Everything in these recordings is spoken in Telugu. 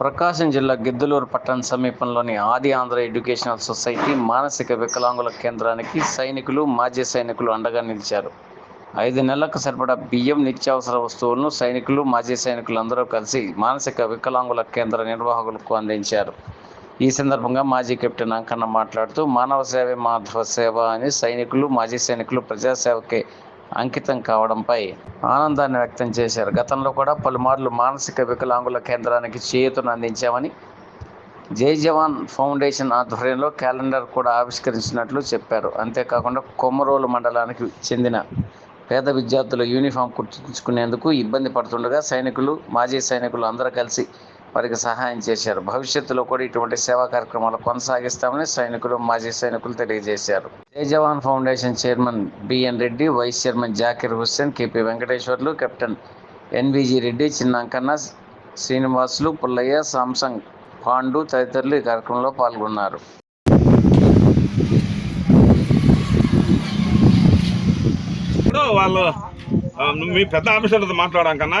ప్రకాశం జిల్లా గిద్దలూరు పట్టణ సమీపంలోని ఆది ఆంధ్ర ఎడ్యుకేషనల్ సొసైటీ మానసిక వికలాంగుల కేంద్రానికి సైనికులు మాజీ సైనికులు అండగా నిలిచారు. ఐదు నెలలకు సరిపడా బియ్యం నిత్యావసర వస్తువులను సైనికులు మాజీ సైనికులు అందరూ కలిసి మానసిక వికలాంగుల కేంద్ర నిర్వాహకులకు అందించారు. ఈ సందర్భంగా మాజీ కెప్టెన్ అంకన్న మాట్లాడుతూ మానవ సేవే మాధవ సేవ అని సైనికులు మాజీ సైనికులు ప్రజాసేవకే అంకితం కావడంపై ఆనందాన్ని వ్యక్తం చేశారు. గతంలో కూడా పలుమార్లు మానసిక వికలాంగుల కేంద్రానికి చేయూతను అందించామని జై జవాన్ ఫౌండేషన్ ఆధ్వర్యంలో క్యాలెండర్ కూడా ఆవిష్కరించినట్లు చెప్పారు. అంతేకాకుండా కొమ్మరోలు మండలానికి చెందిన పేద విద్యార్థుల యూనిఫామ్ కుట్టించుకునేందుకు ఇబ్బంది పడుతుండగా సైనికులు మాజీ సైనికులు అందరూ కలిసి వారికి సహాయం చేశారు. భవిష్యత్తులో కూడా ఇటువంటి సేవా కార్యక్రమాలు కొనసాగిస్తామని సైనికులు మాజీ సైనికులు తెలియజేశారు. Jai Jawan foundation chairman B N Reddy vice chairman Zakir Hussain K P Venkateswarlu captain N V G Reddy Chinnamkanna Srinivasulu Pullaiah Samsung Pandu తదితరులు ఈ కార్యక్రమంలో పాల్గొన్నారు. వాళ్ళు మీ పెద్ద ఆఫీసర్తో మాట్లాడడం కన్నా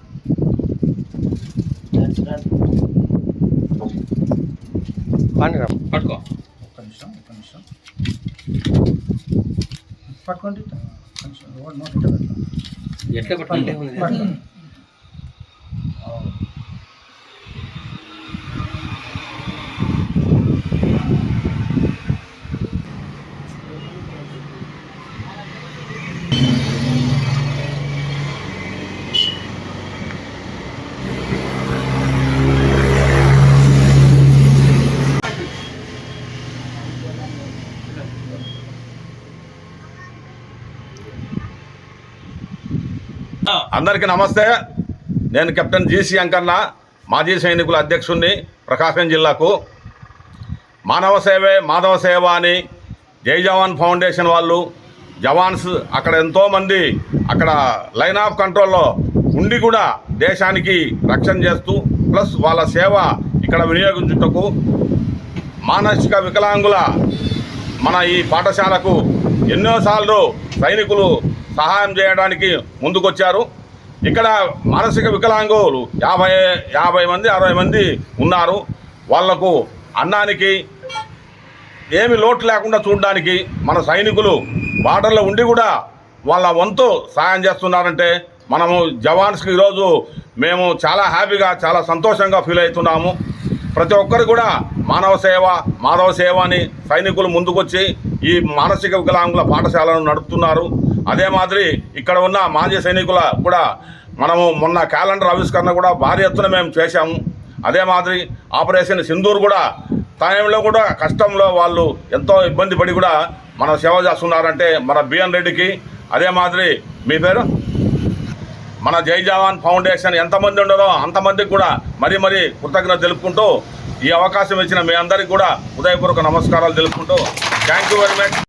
పట్టుకో ఒక్క నిమిషం, ఒక్క నిమిషం. పట్టుకోండి కొంచెం రోడ్ నోట్ పెట్టండి. పట్టుకోండి. అందరికీ నమస్తే. నేను కెప్టెన్ జీసీ అంకన్న మాజీ సైనికుల అధ్యక్షుడిని ప్రకాశం జిల్లాకు. మానవ సేవే మాధవ సేవ అని జై జవాన్ ఫౌండేషన్ వాళ్ళు జవాన్స్ అక్కడ ఎంతోమంది అక్కడ లైన్ ఆఫ్ కంట్రోల్లో ఉండి కూడా దేశానికి రక్షణ చేస్తూ ప్లస్ వాళ్ళ సేవ ఇక్కడ వినియోగించుటకు మానసిక వికలాంగుల మన ఈ పాఠశాలకు ఎన్నోసార్లు సైనికులు సహాయం చేయడానికి ముందుకొచ్చారు. ఇక్కడ మానసిక వికలాంగులు యాభై యాభై మంది అరవై మంది ఉన్నారు. వాళ్ళకు అన్నానికి ఏమి లోటు లేకుండా చూడడానికి మన సైనికులు బార్డర్లో ఉండి కూడా వాళ్ళ వంతు సాయం చేస్తున్నారంటే మనము జవాన్స్కి ఈరోజు మేము చాలా హ్యాపీగా చాలా సంతోషంగా ఫీల్ అవుతున్నాము. ప్రతి ఒక్కరు కూడా మానవ సేవ మానవ సేవ అని సైనికులు ముందుకొచ్చి ఈ మానసిక వికలాంగుల పాఠశాలను నడుపుతున్నారు. అదే మాదిరి ఇక్కడ ఉన్న మాజీ సైనికుల కూడా మనము మొన్న క్యాలెండర్ ఆవిష్కరణ కూడా భారీ ఎత్తున మేము చేశాము. అదే మాదిరి ఆపరేషన్ సింధూర్ కూడా టైంలో కూడా కష్టంలో వాళ్ళు ఎంతో ఇబ్బంది పడి కూడా మన సేవ చేస్తున్నారంటే మన బిఎన్ రెడ్డికి. అదే మాదిరి మీ పేరు? మన జై జవాన్ ఫౌండేషన్ ఎంతమంది ఉండదో అంతమందికి కూడా మరీ మరీ కృతజ్ఞత తెలుపుకుంటూ ఈ అవకాశం ఇచ్చిన మీ అందరికీ కూడా ఉదయపూర్వక నమస్కారాలు తెలుపుకుంటూ. Thank you very much